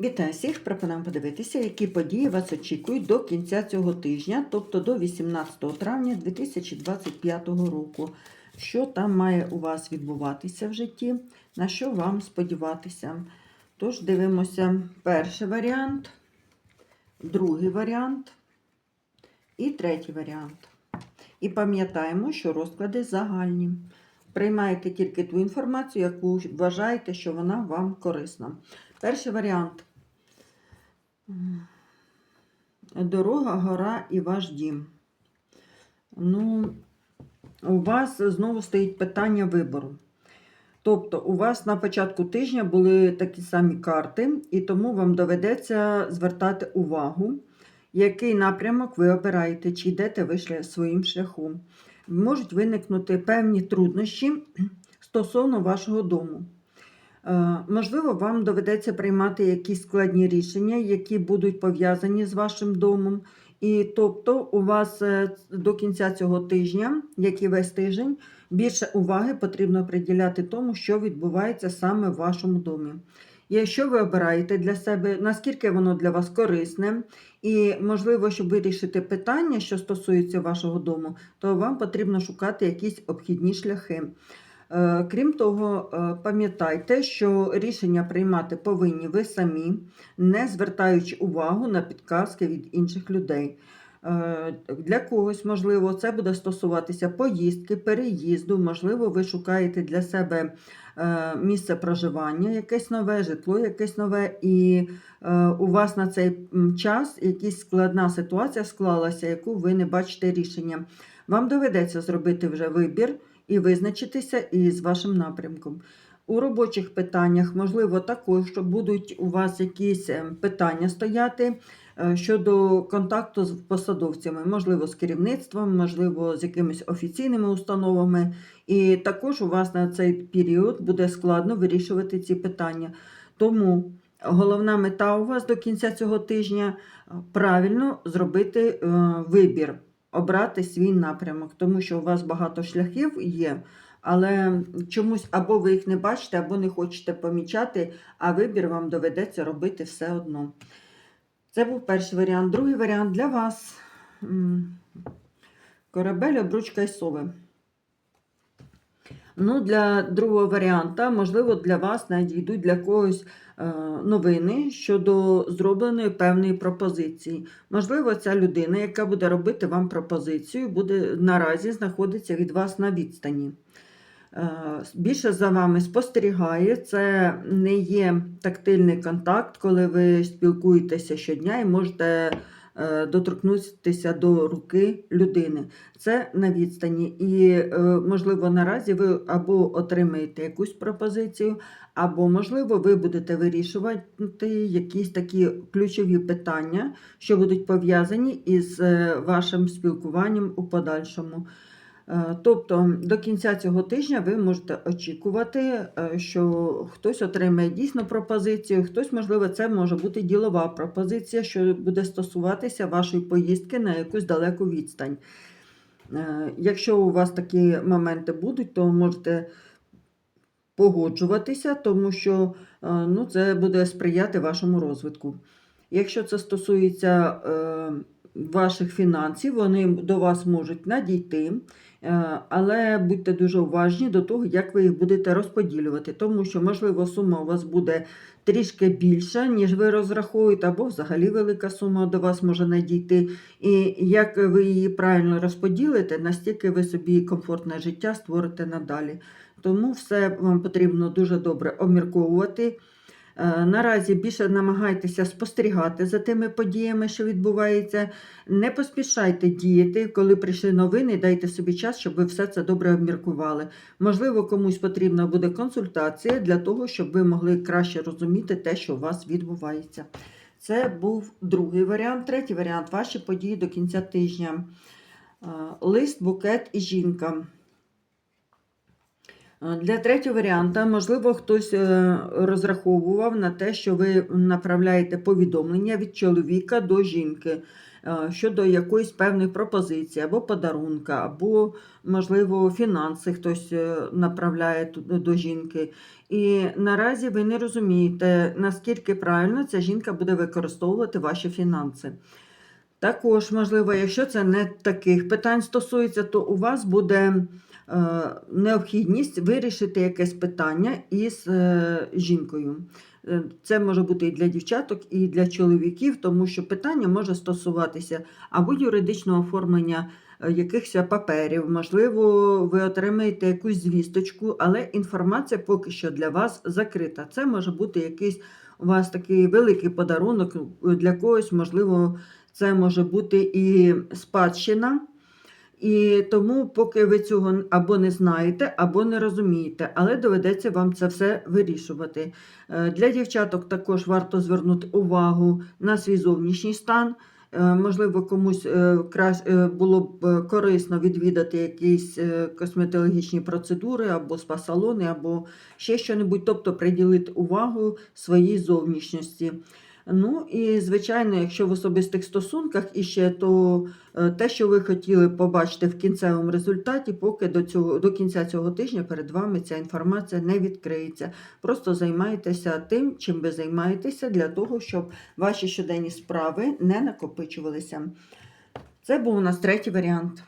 Вітаю всіх! Пропонуємо подивитися, які події вас очікують до кінця цього тижня, тобто до 18 травня 2025 року. Що там має у вас відбуватися в житті, на що вам сподіватися? Тож дивимося перший варіант, другий варіант і третій варіант. І пам'ятаємо, що розклади загальні. Приймаєте тільки ту інформацію, яку вважаєте, що вона вам корисна. Перший варіант. Дорога, гора і ваш дім. Ну, у вас знову стоїть питання вибору. Тобто, у вас на початку тижня були такі самі карти, і тому вам доведеться звертати увагу, який напрямок ви обираєте, чи йдете ви своїм шляхом. Можуть виникнути певні труднощі стосовно вашого дому. Е, Можливо, вам доведеться приймати якісь складні рішення, які будуть пов'язані з вашим домом. І тобто у вас е, до кінця цього тижня, як і весь тиждень, більше уваги потрібно приділяти тому, що відбувається саме в вашому домі. Якщо ви обираєте для себе, наскільки воно для вас корисне, і можливо, щоб вирішити питання, що стосується вашого дому, то вам потрібно шукати якісь обхідні шляхи. Е, Крім того, е, пам'ятайте, що рішення приймати повинні ви самі, не звертаючи увагу на підказки від інших людей. Е, Для когось, можливо, це буде стосуватися поїздки, переїзду, можливо, ви шукаєте для себе місце проживання, якесь нове житло, якесь нове, і у вас на цей час якась складна ситуація склалася, яку ви не бачите рішення. Вам доведеться зробити вже вибір і визначитися із вашим напрямком. У робочих питаннях, можливо, також що будуть у вас якісь е, питання стояти е, щодо контакту з посадовцями, можливо, з керівництвом, можливо, з якимись офіційними установами. І також у вас на цей період буде складно вирішувати ці питання. Тому головна мета у вас до кінця цього тижня е, правильно зробити вибір обрати свій напрямок, тому що у вас багато шляхів є, але чомусь або ви їх не бачите, або не хочете помічати, а вибір вам доведеться робити все одно. Це був перший варіант. Другий варіант для вас. Корабель, обручка і сови. Ну, для другого варіанта, можливо, для вас надійдуть для когось е, новини щодо зробленої певної пропозиції. Можливо, ця людина, яка буде робити вам пропозицію, буде наразі знаходиться від вас на відстані. Е, Більше за вами спостерігає, це не є тактильний контакт, коли ви спілкуєтеся щодня і можете доторкнутися до руки людини. Це на відстані. І, е, можливо, наразі ви або отримаєте якусь пропозицію, або, можливо, ви будете вирішувати якісь такі ключові питання, що будуть пов'язані із е, вашим спілкуванням у подальшому. Е, Тобто до кінця цього тижня ви можете очікувати, е, що хтось отримає дійсно пропозицію, хтось, можливо, це може бути ділова пропозиція, що буде стосуватися вашої поїздки на якусь далеку відстань. Е, Якщо у вас такі моменти будуть, то можете погоджуватися, тому що ну, це буде сприяти вашому розвитку. Якщо це стосується ваших фінансів, вони до вас можуть надійти, е, але будьте дуже уважні до того, як ви їх будете розподілювати, тому що, можливо, сума у вас буде трішки більша, ніж ви розраховуєте, або взагалі велика сума до вас може надійти. І як ви її правильно розподілите, настільки ви собі комфортне життя створите надалі. Тому все вам потрібно дуже добре обмірковувати. Е, Наразі більше намагайтеся спостерігати за тими подіями, що відбуваються. Не поспішайте діяти, коли прийшли новини, дайте собі час, щоб ви все це добре обміркували. Можливо, комусь потрібна буде консультація для того, щоб ви могли краще розуміти те, що у вас відбувається. Це був другий варіант. Третій варіант ваші події до кінця тижня. Е, Лист, букет і жінка. Е, Для третього варіанта, можливо, хтось е, розраховував на те, що ви направляєте повідомлення від чоловіка до жінки. е, щодо якоїсь певної пропозиції, або подарунка, або, можливо, фінанси хтось направляє до жінки. І наразі ви не розумієте, наскільки правильно ця жінка буде використовувати ваші фінанси. Також, можливо, якщо це не таких питань стосується, то у вас буде необхідність вирішити якесь питання із е, жінкою. Е, Це може бути і для дівчаток, і для чоловіків, тому що питання може стосуватися або юридичного оформлення е, якихось паперів, можливо, ви отримаєте якусь звісточку, але інформація поки що для вас закрита. Це може бути якийсь у вас такий великий подарунок е, для когось, можливо, це може бути і спадщина. І тому, поки ви цього або не знаєте, або не розумієте, але доведеться вам це все вирішувати. Е, Для дівчаток також варто звернути увагу на свій зовнішній стан. Е, Можливо, комусь е, крас- е, було б корисно відвідати якісь косметологічні процедури або спа-салони, або ще що-небудь, тобто приділити увагу своїй зовнішності. Ну і звичайно, якщо в особистих стосунках іще, то е, те, що ви хотіли побачити в кінцевому результаті, поки до цього до кінця цього тижня перед вами ця інформація не відкриється. Просто займайтеся тим, чим ви займаєтеся, для того, щоб ваші щоденні справи не накопичувалися. Це був у нас третій варіант.